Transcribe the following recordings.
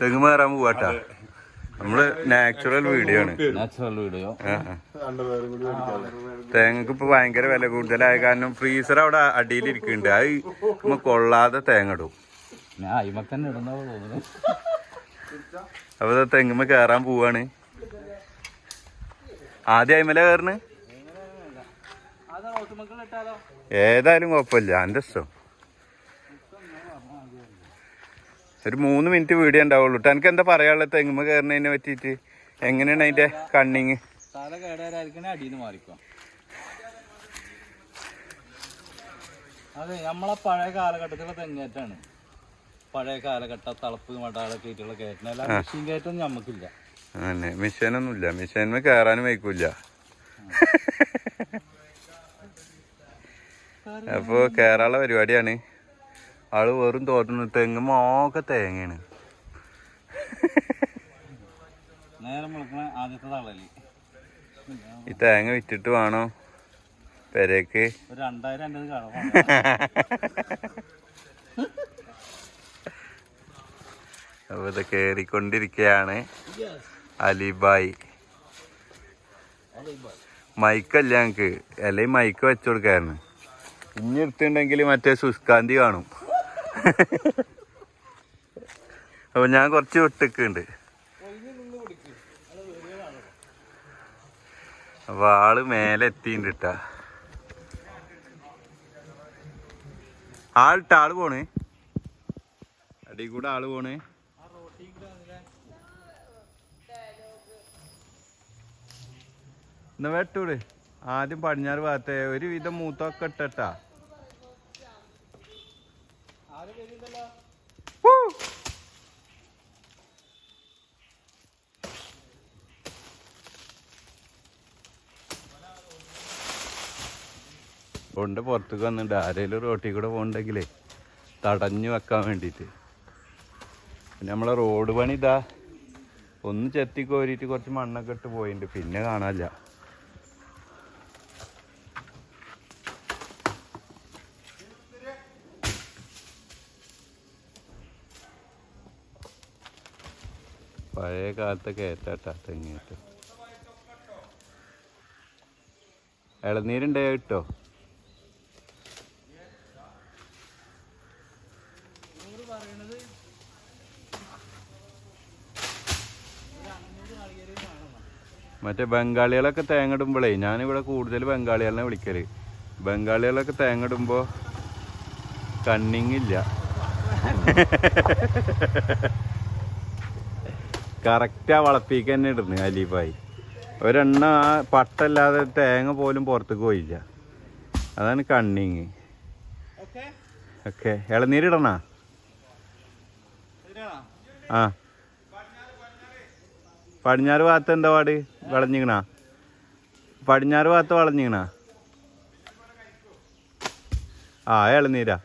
തെങ്ങ് കയറാൻ പോവാട്ടാ നമ്മൾ നാച്ചുറൽ വീഡിയോ ആണ്. നാച്ചുറൽ വീഡിയോ തേങ്ങക്ക് ഇപ്പൊ ഭയങ്കര വില കൂടുതലായ കാരണം ഫ്രീസർ അവിടെ അടിയിൽ ഇരിക്കുന്നുണ്ട്. അത് നമ്മ കൊള്ളാതെ തേങ്ങ ഇടും. ഞാൻ അയിമ തന്നെ ഇടുന്ന തോന്നുന്നു. അപ്പൊ തെങ്ങുമ്മ കേറാൻ പോവാണ്. ആദ്യം അയിമല കയറണ് ഏതായാലും കുഴപ്പമില്ല. എന്റെ ഇഷ്ടം. ഒരു മൂന്ന് മിനിറ്റ് വീഡിയോ ഉണ്ടാവുള്ളൂ. ട്ടോ. എനിക്ക് എന്താ പറയാനുള്ളത്? തെങ്ങുമ കയറുന്നതിനെ പറ്റിയിട്ട്. എങ്ങനെയാണ് അതിന്റെ കണ്ണിങ് തല കേടായിരിക്കണേ അടിയിൽ മാറിക്കോ. അതെ നമ്മളെ പഴയ കാലഘട്ടത്തിലെ തെങ്ങേറ്റാണ്. പഴയ കാലഘട്ട തളപ്പ് മടാളൊക്കെ ആയിട്ടുള്ള കയറ്റം അല്ല മെഷീൻ കയറ്റം നമുക്കില്ല അങ്ങനെ മിഷനൊന്നുമില്ല മിഷന്മ കയറാനും വയ്ക്കൂല അപ്പോ കേറാനുള്ള പരിപാടിയാണ്. ആൾ വെറും തോറ്റുന്നു തെങ്ങ് മോക്കെ തേങ്ങയാണ്. ഈ തേങ്ങ വിറ്റിട്ട് വേണോ? പെരേക്ക്. അപ്പൊ ഇത് കേറിക്കൊണ്ടിരിക്കയാണ്. അലിബായി. മൈക്കല്ല ഞങ്ങക്ക്. അല്ലെങ്കിൽ മൈക്ക് വെച്ചു കൊടുക്കായിരുന്നു ഇനി എടുത്തിട്ടുണ്ടെങ്കിൽ മറ്റേ സുസ്കാന്തി കാണും. അപ്പൊ ഞാൻ കുറച്ച് വിട്ടിക്കുണ്ട് അപ്പൊ ആൾ മേലെ എത്തിണ്ട് ആൾട്ട ആളിട്ട ആൾ പോണ്. അടി കൂടെ ആൾ പോണ്. എന്നാ വെട്ടൂട്. ആദ്യം പടിഞ്ഞാറ് ഭാഗത്തെ ഒരുവിധം മൂത്തൊക്കെ ഇട്ടട്ടാ. കൊണ്ട് പുറത്തേക്ക് വന്നിട്ട് ആരെങ്കിലും റോട്ടിൽ കൂടെ പോകണ്ടെങ്കിലേ തടഞ്ഞു വെക്കാൻ വേണ്ടിയിട്ട്. പിന്നെ നമ്മളെ റോഡ് പണി ഇതാ. ഒന്ന് ചെത്തി കോരിയിട്ട് കുറച്ച് മണ്ണൊക്കെ ഇട്ട് പോയിട്ടുണ്ട് പിന്നെ കാണാനില്ല പഴയ കാലത്തെ കയറ്റാട്ടാ തെങ്ങേറ്റം ഇളനീരുണ്ടേ കിട്ടോ മറ്റേ ബംഗാളികളൊക്കെ തേങ്ങ ഇടുമ്പോഴേ ഞാനിവിടെ കൂടുതൽ ബംഗാളികളെ വിളിക്കൽ. ബംഗാളികളൊക്കെ തേങ്ങ ഇടുമ്പോൾ കണ്ണിങ്ങില്ല കറക്റ്റാ വളപ്പിക്ക് തന്നെ ഇടുന്നു അലീഫായി ഒരെണ്ണ ആ പട്ടല്ലാതെ തേങ്ങ പോലും പുറത്തേക്ക് പോയില്ല. അതാണ് കണ്ണിങ്. ഓക്കെ ഇളനീരിടണ? ആ. പടിഞ്ഞാറ് ഭാഗത്ത് എന്താ പാട്? വളഞ്ഞിങ്ങണ പടിഞ്ഞാറ് ഭാഗത്ത് വളഞ്ഞിക്കണ? ആ ഇളനീരാ.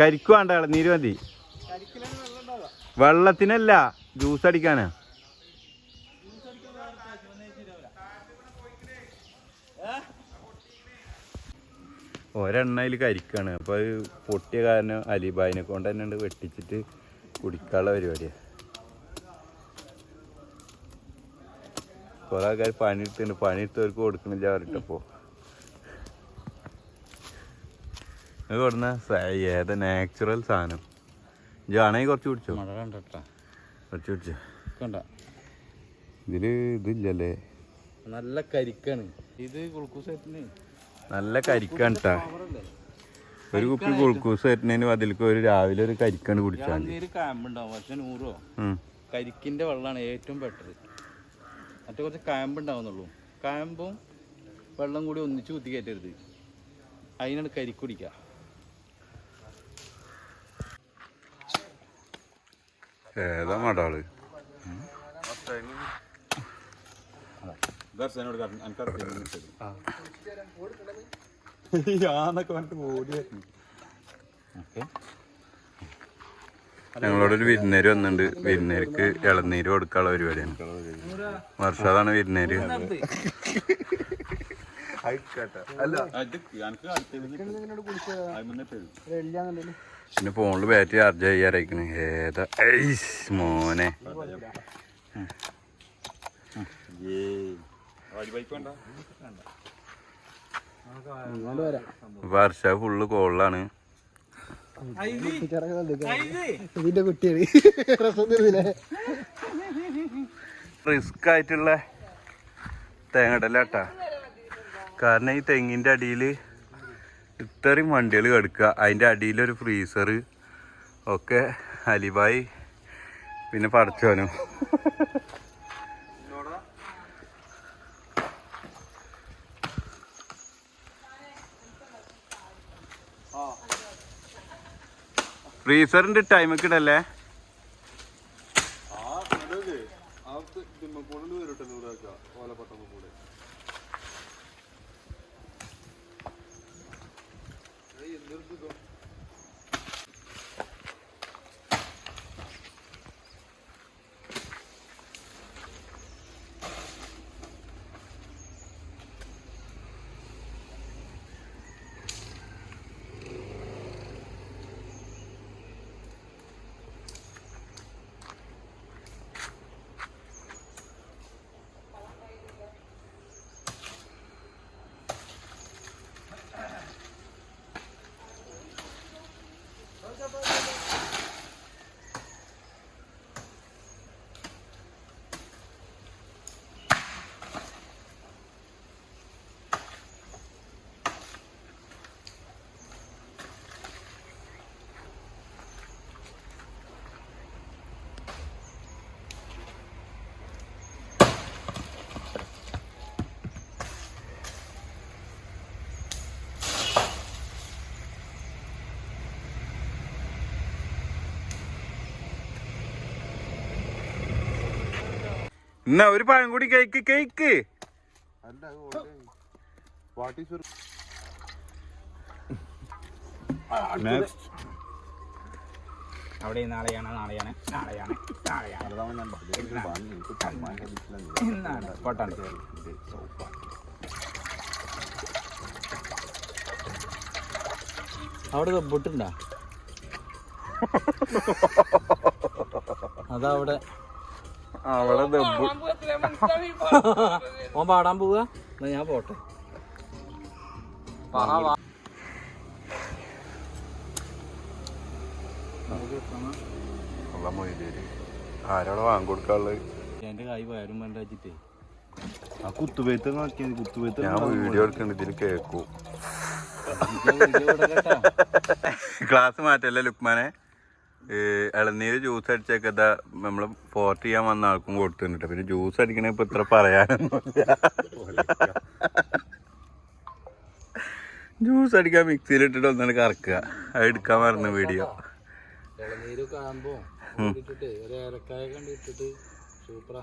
കരിക്ക് വേണ്ട ഇളനീര് മതി. വെള്ളത്തിനല്ല ജ്യൂസ് അടിക്കാനാ. ഒരെണ്ണയിൽ കരിക്കാണ്. അപ്പൊ അത് പൊട്ടിയ കാരണം അലിബായിനെ കൊണ്ട് തന്നെ വെട്ടിച്ചിട്ട് കുടിക്കാനുള്ള പരിപാടിയാണ് കുറെ ആൾക്കാർ പണിയെടുത്തിട്ടുണ്ട്. പണിയെടുത്തവർക്ക് കൊടുക്കണില്ല അവരിട്ടപ്പോ കൊടുന്ന? ഏത് നാച്ചുറൽ സാധനം. ഇതാണെങ്കിൽ കുറച്ച് കണ്ടട്ടാ. കുറച്ച് കുടിച്ചോ? കണ്ട? ഇതിൽ ഇതില്ലല്ലേ? നല്ല കരിക്കാണ്. ഇത് ഗ്ലൂക്കോസ് നല്ല കരിക്കാണ് ഒരു കുപ്പി ഗ്ലൂക്കോസ് വരുന്നതിന് അതിലേക്ക് ഒരു രാവിലെ ഒരു കരിക്കാണ് കുടിച്ചാൽ കാമ്പുണ്ടാവും. പക്ഷെ നൂറോ. കരിക്കിന്റെ വെള്ളമാണ് ഏറ്റവും ബെറ്റർ മറ്റേ കുറച്ച് കാമ്പുണ്ടാവുന്നുള്ളൂ. കാമ്പും വെള്ളം കൂടി ഒന്നിച്ച് കുത്തി കയറ്റരുത്. അതിനാണ് കരിക്കുടിക്കുക ഏതാ മടാൾ? പറഞ്ഞിട്ട് ഓടിയായിരുന്നു ഓക്കെ. ഞങ്ങളോടൊരു വിരുന്നേര് വന്നിട്ടുണ്ട് വിരുന്നേർക്ക് ഇളനീര് കൊടുക്കാനുള്ള പരിപാടിയാണ്. വർഷാതാണ് വിരുന്നേര്. പിന്നെ ഫോണിൽ ബാറ്ററി ചാർജ് ചെയ്യാറായിക്കണ് ഏതാ? മോനെ. വർഷ ഫുള്ള് കോളിലാണ് ഇതിന്റെ കുട്ടിയാണ്. റിസ്ക് ആയിട്ടുള്ള തേങ്ങടലാട്ടാ. കാരണം ഈ തെങ്ങിന്റെ അടിയിൽ ഇത്രയും വണ്ടികൾ കിടക്കുക. അതിന്റെ അടിയിലൊരു ഫ്രീസർ ഒക്കെ അലിബായി പിന്നെ പടച്ചോനും. ഫ്രീസറിന്റെ ടൈമൊക്കെ ഇടല്ലേ? ആ എന്നാ ഒരു പഴം കൂടി കേക്ക് കേക്ക്. അവിടെ നാളെയാണ് നാളെയാണ് നാളെയാണ് നാളെയാണ്. അവിടെ ദബ്ബുട്ടുണ്ടാ അതവിടെ അവിടെ ഓൻ പാടാൻ പോവുക എന്നാ ഞാൻ പോട്ടെ. ഉള്ള മൊയ്തേര് ആരോടെ വാങ്ങിക്കൊടുക്കാനുള്ളത് എന്റെ കൈ വയറും വേണ്ട വെച്ചിട്ടേ. ആ കുത്തുപേത്ത് നോക്കിയത് കുത്തുപേത്ത് ഞാൻ വീഡിയോ എടുക്കണ്ട ഇതിന് കേക്കൂ. Video ഇടലട്ടാ class മാറ്റല്ലേ ലുക്മാനെ? ഇളനീര് ജ്യൂസ് അടിച്ചൊക്കെ ഇതാ നമ്മൾ ഫോർട്ട് ചെയ്യാൻ വന്ന ആൾക്കും കൊടുത്തിട്ടുണ്ട്. പിന്നെ ജ്യൂസ് അടിക്കണ ഇപ്പൊ ഇത്ര പറയാനൊന്നുമില്ല. ജ്യൂസ് അടിക്കാൻ മിക്സിയിൽ ഇട്ടിട്ട് ഒന്നാണ് കറക്കുക. അത് എടുക്കാൻ മറന്നു വീഡിയോ ഇളനീര് കാണുമ്പോ ഇട്ടിട്ട് ഒരു ഏലക്കായ കണ്ടിട്ട് സൂപ്പറാ.